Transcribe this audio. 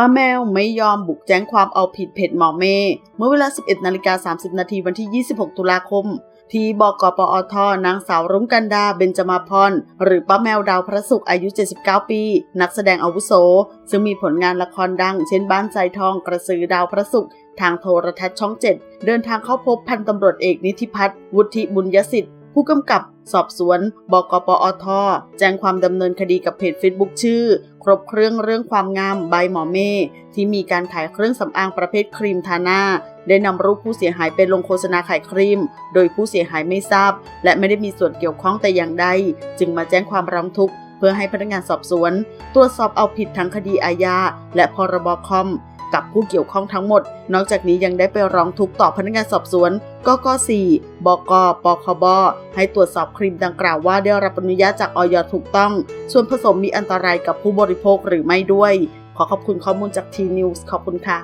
ป้าแมวไม่ยอมบุกแจ้งความเอาผิดเพจหมอเมย์เมื่อเวลา 11นาฬิกา30 นาทีวันที่ 26 ตุลาคม ที่บกปอทนางสาวรุ้งกันดาเบญจมาพร หรือป้าแมวดาวพระศุกร์อายุ 79 ปี นักแสดงอาวุโส ซึ่งมีผลงานละครดัง เช่นบ้านใจทองกระสือดาวพระศุกร์ทางโทรทัศน์ช่อง 7 เดินทางเข้าพบพันตำรวจเอกนิติพัฒน์วุฒิบุญยสิทธิ์ ผู้กำกับสอบสวนบกปอท แจ้งความดำเนินคดีกับเพจ Facebook ชื่อ ครบเครื่องเรื่องความงามใบหมอเม่ที่มีการขายเครื่องสำอางประเภทครีมทาหน้า ได้นำรูปผู้เสียหายไปลงโฆษณาขายครีม โดยผู้เสียหายไม่ทราบ และไม่ได้มีส่วนเกี่ยวข้องแต่อย่างใด จึงมาแจ้งความร้องทุกข์เพื่อให้พนักงานสอบสวน ตรวจสอบเอาผิดทั้งคดีอาญาและพรบคอม กับผู้เกี่ยวข้องทั้งหมด นอกจากนี้ยังได้ไปร้องทุกข์ต่อพนักงานสอบสวนกก4บกปคบ ให้ตรวจสอบครีมดังกล่าวว่าได้รับอนุญาตจากออยถูกต้อง ส่วนผสมมีอันตรายกับผู้บริโภคหรือไม่ด้วย ขอขอบคุณข้อมูลจากทีนิวส์ขอบคุณค่ะ